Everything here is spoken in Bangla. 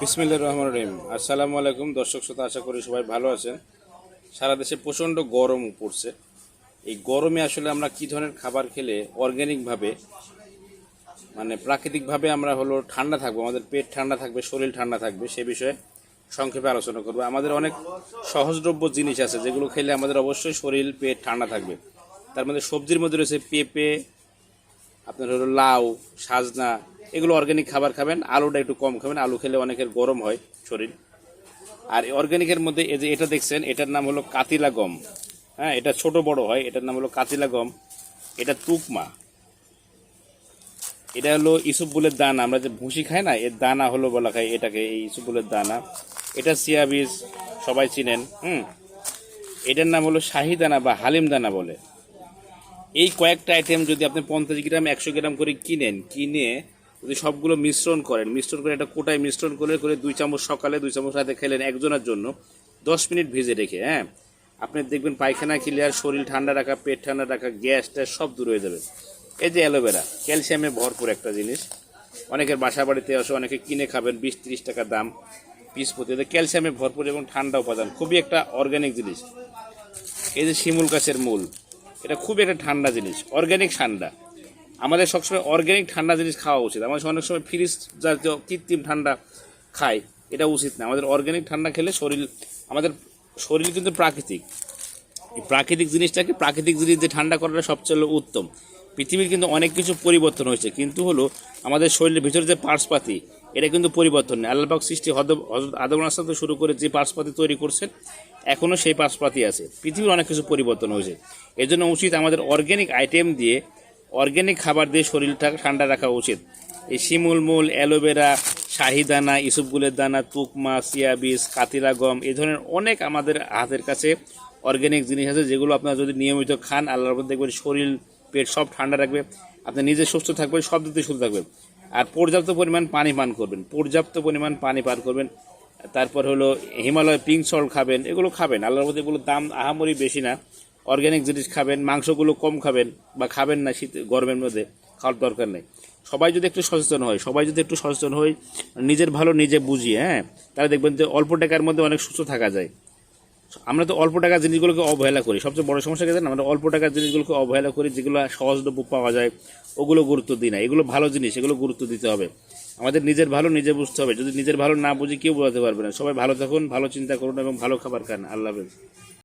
বিসমিল্লা রহমান রহিম। আসসালামু আলাইকুম দর্শক শ্রোতা, আশা করি সবাই ভালো আছেন। সারা দেশে প্রচণ্ড গরম পড়ছে। এই গরমে আসলে আমরা কি ধরনের খাবার খেলে অর্গ্যানিকভাবে মানে প্রাকৃতিকভাবে আমরা হলো ঠান্ডা থাকব, আমাদের পেট ঠান্ডা থাকবে, শরীর ঠান্ডা থাকবে, সে বিষয়ে সংক্ষেপে আলোচনা করব। আমাদের অনেক সহজদ্রব্য জিনিস আছে, যেগুলো খেলে আমাদের অবশ্যই শরীর, পেট ঠান্ডা থাকবে। তার মধ্যে সবজির মধ্যে রয়েছে পেঁপে, আপনার হলো লাউ, সাজনা এগুলো অর্গ্যানিক খাবার খাবেন, আলুটা একটু কম খাবেন, আলু খেলে অনেকের গরম হয় শরীর। আর অর্গ্যানিকের মধ্যে এই যে এটা দেখছেন, এটার নাম হলো কাতিলা গম। হ্যাঁ এটা ছোট বড় হয়, এটার নাম হলো কাতিলা গম। এটা তুকমা এটা হলো ইসুফবুলের দানা, আমরা যে ভুসি খাই না, এর দানা হলো বলা খাই এটাকে, এই ইসুফবুলের দানা। এটা সিয়া বীজ, সবাই চিনেন, হুম? এটার নাম হলো শাহি দানা বা হালিম দানা বলে। এই কয়েকটা আইটেম যদি আপনি পঞ্চাশ গ্রাম, একশো গ্রাম করে কিনেন, কিনে যদি সবগুলো মিশ্রণ করেন। মিশ্রণ করে একটা কোটায় মিশ্রণ করে করে দুই চামচ সকালে, দুই চামচ রাতে খেলেন একজনের জন্য। দশ মিনিট ভিজে রেখে হ্যাঁ? আপনি দেখবেন পায়খানা ক্লিয়ার শরীর ঠান্ডা রাখা, পেট ঠান্ডা রাখা, গ্যাস ট্যাস সব দূর হয়ে যাবে। এই যে অ্যালোভেরা, ক্যালসিয়ামে ভরপুর একটা জিনিস। অনেকের বাসা বাড়িতে আসে, অনেকে কিনে খাবেন বিশ তিরিশ টাকা দাম, পিস প্রতি। ক্যালসিয়ামে ভরপুর এবং ঠান্ডা উপাদান, খুবই একটা অর্গ্যানিক জিনিস। এই যে শিমুল গাছের মূল, এটা খুব একটা ঠান্ডা জিনিস অর্গ্যানিক ঠান্ডা। আমাদের সবসময় অর্গ্যানিক ঠান্ডা জিনিস খাওয়া উচিত। আমাদের অনেক সময় ফ্রিজ জাতীয় কৃত্রিম ঠান্ডা খাই, এটা উচিত না। আমাদের অর্গ্যানিক ঠান্ডা খেলে শরীর, আমাদের শরীর কিন্তু প্রাকৃতিক। এই প্রাকৃতিক জিনিসটাকে প্রাকৃতিক জিনিস দিয়ে ঠান্ডা করাটা সবচেয়ে উত্তম। পৃথিবীর কিন্তু অনেক কিছু পরিবর্তন হয়েছে, কিন্তু হলো আমাদের শরীরের ভিতরে যে পার্সপাতি এটা কিন্তু পরিবর্তন নেই। আল্লাহবাক সৃষ্টি হজরত আদম আসলাম থেকে শুরু করে যে পার্সপাতি তৈরি করছেন এখনও সেই পার্সপাতি আছে। পৃথিবীর অনেক কিছু পরিবর্তন হয়েছে। এজন্য উচিত আমাদের অর্গ্যানিক আইটেম দিয়ে অর্গ্যানিক খাবার দিয়ে শরীরটা ঠান্ডা রাখা উচিত। এই শিমুল মূল, অ্যালোভেরা শাহিদানা ইসুফগুলের দানা, তুকমা সিয়াবিস কাতিরা গম এই ধরনের অনেক আমাদের হাতের কাছে অর্গ্যানিক জিনিস আছে, যেগুলো আপনারা যদি নিয়মিত খান, আল্লাহর মধ্যে দেখবেন শরীর, পেট সব ঠান্ডা রাখবে, আপনি নিজে সুস্থ থাকবেন, সব দিক থেকে সুস্থ থাকবেন। আর পর্যাপ্ত পরিমাণ পানি পান করবেন, পর্যাপ্ত পরিমাণ পানি পান করবেন। তারপর হলো হিমালয় পিঙ্ক সল্ট খাবেন, এগুলো খাবেন, আল্লাহর মধ্যে এগুলো দাম আহামরি বেশি না। অর্গ্যানিক জিনিস খাবেন, মাংসগুলো কম খাবেন বা খাবেন না শীত, গরমের মধ্যে, খাওয়ার দরকার নেই। সবাই যদি একটু সচেতন হয়, সবাই যদি একটু সচেতন হয় নিজের ভালো নিজে বুঝি হ্যাঁ? তাহলে দেখবেন যে অল্প টাকার মধ্যে অনেক সুস্থ থাকা যায়। আমরা তো অল্প টাকার জিনিসগুলোকে অবহেলা করি। সবচেয়ে বড় সমস্যা কি জানেন? আমরা অল্প টাকার জিনিসগুলোকে অবহেলা করি, যেগুলো সহজলভ্য পাওয়া যায়, ওগুলো গুরুত্ব দিই না। এগুলো ভালো জিনিস, এগুলো গুরুত্ব দিতে হবে। আমাদের নিজের ভালো নিজে বুঝতে হবে। যদি নিজের ভালো না বুঝি, কেউ বোঝাতে পারবে না। সবাই ভালো থাকুন, ভালো চিন্তা করুন এবং ভালো খাবার খান। আল্লাহ হাফেজ।